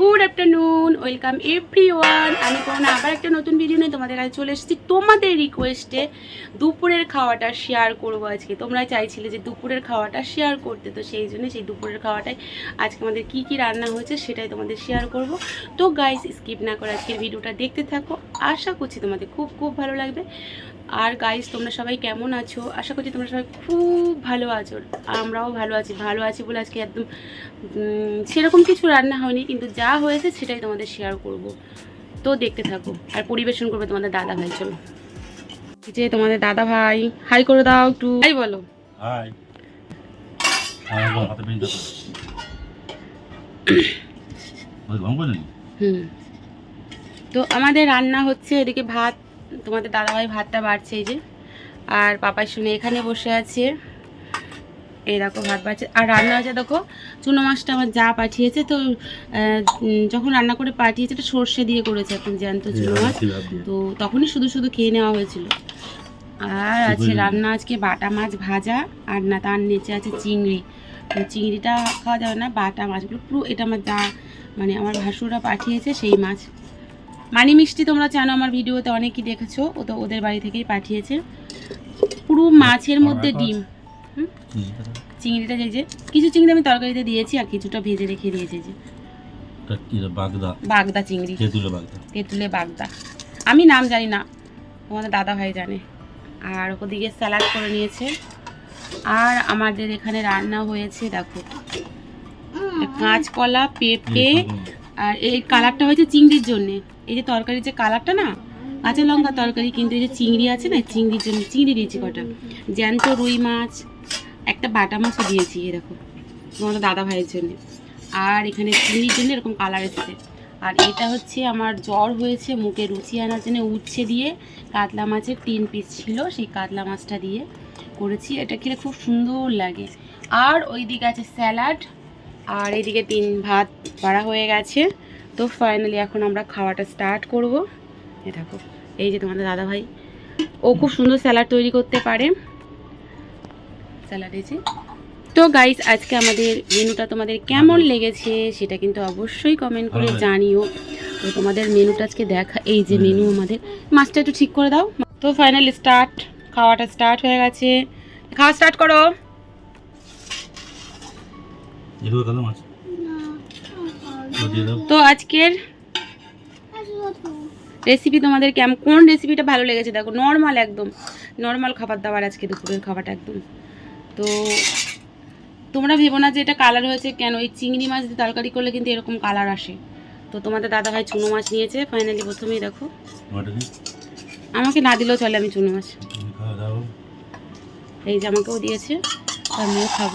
Good afternoon welcome everyone আমি কোনো আবার একটা নতুন ভিডিও নিয়ে তোমাদের কাছে চলে এসেছি। তোমাদের রিকোয়েস্টে দুপুরের খাওয়াটা শেয়ার করব আজকে। তোমরা চাইছিলে যে দুপুরের খাওয়াটা শেয়ার করতে, তো সেই জন্য সেই দুপুরের খাওয়াটাই আজকে আমাদের কি কি রান্না হয়েছে সেটাই তোমাদের শেয়ার করব। তো গাইস স্কিপ না করে আজকের ভিডিওটা দেখতে থাকো। আশা করছি তোমাদের খুব খুব ভালো লাগবে। আর গাইস তোমরা সবাই কেমন আছো? আশা করছি তোমরা সবাই খুব ভালো আছো। আমরাও ভালো আছি ভালো আছি বলে আজকে একদম সেরকম কিছু রান্না হয়নি কিন্তু যা হয়েছে সেটাই তোমাদের শেয়ার করব। তো দেখতে থাকো আর পরিবেশন করবে তোমাদের দাদা ভাই চলো। যে তোমাদের দাদা ভাই হাই করে দাও একটু। হাই বলো। হাই হুম। তো আমাদের রান্না হচ্ছে এদিকে ভাত তোমাদের দাদাভাই ভাতটা বাড়ছে এই যে। আর পাপাই শুনে এখানে বসে আছে। এরকম ভাত বাড়ছে। আর রান্না হচ্ছে দেখো চুনো মাছটা আমার যা পাঠিয়েছে তো যখন রান্না করে পাঠিয়েছে এটা সর্ষে দিয়ে করেছে এখন জ্যান্ত চুনো মাছ। তো তখনই শুধু শুধু খেয়ে নেওয়া হয়েছিল। আর আছে রান্না আজকে বাটা মাছ ভাজা আর না তার নিচে আছে চিংড়ি। চিংড়িটা খাওয়া যাবে না বাটা মাছগুলো পুরো এটা আমার যা মানে আমার ভাসুরা পাঠিয়েছে সেই মাছ মানি মিষ্টি তোমরা জানো আমার ভিডিওতে অনেকেই দেখেছ ও তো ওদের বাড়ি থেকেই পাঠিয়েছে। পুরো মাছের মধ্যে ডিম। হুম? চিংড়িটা যে যে কিছু চিংড়ি আমি তরকারিতে দিয়েছি আর কিছুটা ভেজে রেখে দিয়েছি যে। বাগদা? বাগদা চিংড়ি। তেঁতুলে বাগদা। তেঁতুলে বাগদা। আমি নাম জানি না তোমাদের দাদা ভাই জানে। আর ওদিকে স্যালাড করে নিয়েছে। আর আমাদের এখানে রান্না হয়েছে দেখো। কাঁচকলা পেঁপে আর এই কালারটা হয়েছে চিংড়ির জন্যে। এই যে তরকারির যে কালারটা না, কাঁচা লঙ্কা তরকারি, কিন্তু এই যে চিংড়ি আছে না, চিংড়ির জন্য, চিংড়ি দিয়েছি কটা। জ্যান্ত রুই মাছ, একটা বাটা মাছও দিয়েছি এরকম দেখো, তোমাদের দাদা ভাইয়ের জন্য। আর এখানে চিংড়ির জন্য এরকম কালার এসেছে। আর এটা হচ্ছে আমার জ্বর হয়েছে, মুখে রুচি আনার জন্য উচ্ছে দিয়ে কাতলা মাছের তিন পিস ছিল, সেই কাতলা মাছটা দিয়ে করেছি। এটা খেলে খুব সুন্দর লাগে। আর ওই দিকে আছে স্যালাড, আর এদিকে তিন ভাত বাড়া হয়ে গেছে। তো ফাইনালি এখন আমরা খাওয়াটা স্টার্ট করব। এ দেখো এই যে তোমাদের দাদা ভাই ও খুব সুন্দর স্যালাড তৈরি করতে পারে। স্যালাড এই যে। তো গাইস আজকে আমাদের মেনুটা তোমাদের কেমন লেগেছে সেটা কিন্তু অবশ্যই কমেন্ট করে জানিও। তো তোমাদের মেনুটা আজকে দেখা এই যে মেনু আমাদের মাছটা একটু ঠিক করে দাও। তো ফাইনালি স্টার্ট খাওয়াটা স্টার্ট হয়ে গেছে। খাওয়া স্টার্ট করো। মাছ তো আজকের রেসিপি তোমাদের কেমন কোন রেসিপিটা ভালো লেগেছে দেখো নর্মাল একদম নর্মাল খাবার দাবার আজকে দুপুরের খাবারটা একদম। তো তোমরা ভেবো না যে এটা কালার হয়েছে কেন এই চিংড়ি মাছ দিয়ে তরকারি করলে কিন্তু এরকম কালার আসে। তো তোমাদের দাদা ভাই চুনো মাছ নিয়েছে ফাইনালি প্রথমেই দেখো। আমাকে না দিলেও চলে আমি চুনো মাছ। এই যে আমাকেও দিয়েছে আমিও খাব।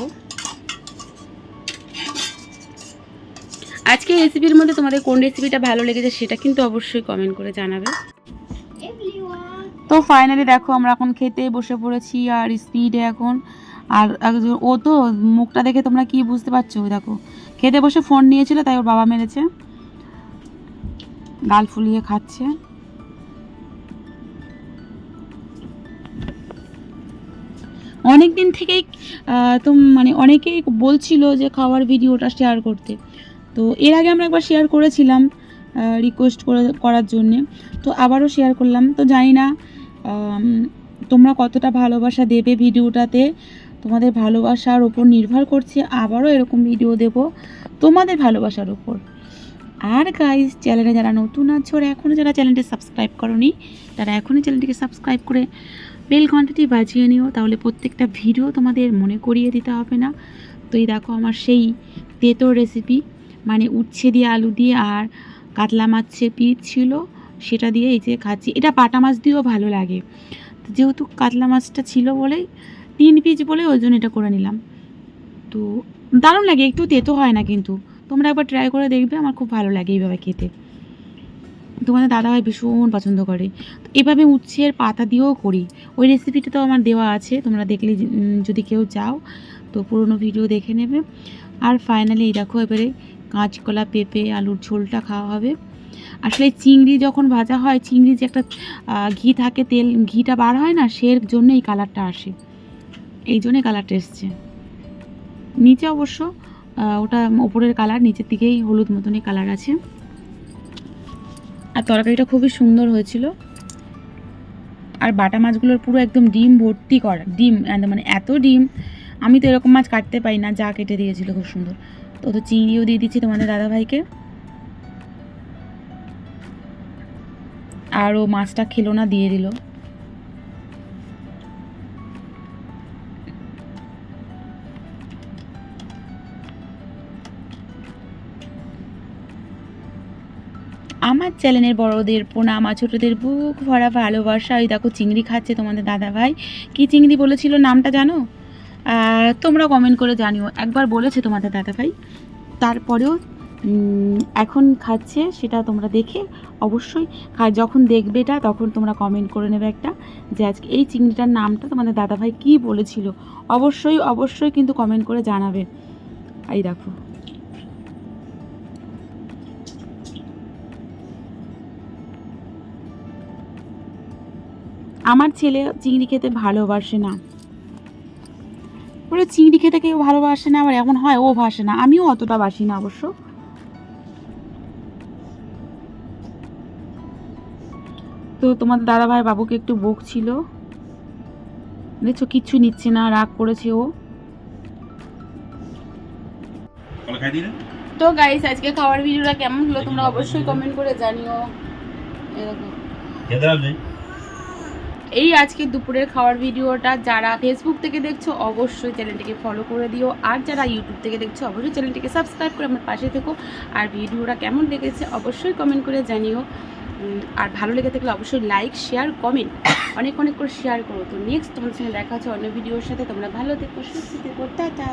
আজকে রেসিপির মধ্যে তোমাদের কোন রেসিপিটা ভালো লেগেছে সেটা কিন্তু অবশ্যই কমেন্ট করে জানাবে। তো ফাইনালি দেখো আমরা এখন খেতে বসে পড়েছি আর স্পিডে এখন। আর একজন- ও তো মুখটা দেখে তোমরা কি বুঝতে পারছ? দেখো, খেতে বসে ফোন নিয়েছিল, তাই ওর বাবা মেরেছে। গাল ফুলিয়ে খাচ্ছে। অনেক দিন থেকেই তো মানে অনেকেই বলছিল যে খাওয়ার ভিডিওটা শেয়ার করতে। তো এর আগে আমরা একবার শেয়ার করেছিলাম রিকোয়েস্ট করে, করার জন্যে। তো আবারও শেয়ার করলাম। তো জানি না তোমরা কতটা ভালোবাসা দেবে ভিডিওটাতে। তোমাদের ভালোবাসার ওপর নির্ভর করছে, আবারও এরকম ভিডিও দেব তোমাদের ভালোবাসার ওপর। আর গাইজ চ্যানেলে যারা নতুন আছো, আর এখনও যারা চ্যানেলটি সাবস্ক্রাইব করনি, তারা এখনই চ্যানেলটিকে সাবস্ক্রাইব করে বেল ঘন্টাটি বাজিয়ে নিও। তাহলে প্রত্যেকটা ভিডিও তোমাদের মনে করিয়ে দিতে হবে না। তো এই দেখো আমার সেই তেতো রেসিপি মানে উচ্ছে দিয়ে আলু দিয়ে আর কাতলা মাছের পিস ছিল, সেটা দিয়ে এই যে খাচ্ছি। এটা পাটা মাছ দিয়েও ভালো লাগে। যেহেতু কাতলা মাছটা ছিল বলেই তিন পিস বলে ওই জন্য এটা করে নিলাম। তো দারুণ লাগে, একটু তেতো হয় না কিন্তু। তোমরা একবার ট্রাই করে দেখবে, আমার খুব ভালো লাগে এইভাবে খেতে। তোমাদের দাদাভাই ভীষণ পছন্দ করে। তো এভাবে উচ্ছের পাতা দিয়েও করি। ওই রেসিপিটা তো আমার দেওয়া আছে, তোমরা দেখলে যদি কেউ চাও, তো পুরনো ভিডিও দেখে নেবে। আর ফাইনালি এই দেখো এবারে কাঁচকলা, পেঁপে, আলুর ঝোলটা খাওয়া হবে। আসলে চিংড়ি যখন ভাজা হয়, চিংড়ি যে একটা ঘি থাকে, তেল, ঘিটা বার হয় না, সের জন্য এই কালারটা আসে। এই জন্যে কালারটা এসছে। নিচে অবশ্য ওটা ওপরের কালার, নিচের দিকেই হলুদ মতনই কালার আছে। আর তরকারিটা খুবই সুন্দর হয়েছিল। আর বাটা মাছগুলোর পুরো একদম ডিম ভর্তি করা, ডিম মানে এত ডিম আমি তো এরকম মাছ কাটতে পাই না, যা কেটে দিয়েছিল খুব সুন্দর। তো তো চিংড়িও দিয়ে দিচ্ছি তোমাদের দাদাভাইকে। আর ও মাছটা খেলো না, দিয়ে দিল। আমার চ্যানেলের বড়দের প্রণাম আর ছোটদের বুক ভরা ভালোবাসা। ওই দেখো চিংড়ি খাচ্ছে তোমাদের দাদা ভাই কী চিংড়ি বলেছিল নামটা জানো? তোমরা কমেন্ট করে জানিও। একবার বলেছে তোমাদের দাদা ভাই তারপরেও এখন খাচ্ছে, সেটা তোমরা দেখে অবশ্যই যখন দেখবে এটা, তখন তোমরা কমেন্ট করে নেবে একটা যে আজকে এই চিংড়িটার নামটা তোমাদের দাদা ভাই কী বলেছিল। অবশ্যই অবশ্যই কিন্তু কমেন্ট করে জানাবে। এই দেখো। আমার ছেলে চিংড়ি খেতে ভালোবাসে না। ওরা চিংড়ি খেতে কেউ ভালোবাসে না আবার এমন হয় ও ভাসে না। আমিও অতটা বাসি না অবশ্য। তো তোমাদের দাদাভাই বাবুকে একটু বকছিল। দেখছ কিচ্ছু নিচ্ছে না রাগ করেছে ও। তো গাইস আজকে খাওয়ার ভিডিওটা কেমন হলো তোমরা অবশ্যই কমেন্ট করে জানিও। এরকম। এই আজকে দুপুরের খাওয়ার ভিডিওটা যারা ফেসবুক থেকে দেখছ, অবশ্যই চ্যানেলটিকে ফলো করে দিও। আর যারা ইউটিউব থেকে দেখছ, অবশ্যই চ্যানেলটিকে সাবস্ক্রাইব করে আমার পাশে থেকো। আর ভিডিওটা কেমন লেগেছে, অবশ্যই কমেন্ট করে জানিও। আর ভালো লেগে থাকলে অবশ্যই লাইক শেয়ার কমেন্ট অনেক অনেক করে শেয়ার করো। তো নেক্সট তোমার সঙ্গে দেখা হচ্ছে অন্য ভিডিওর সাথে। তোমরা ভালো থেকো, সুস্থ থেকো। টাটা।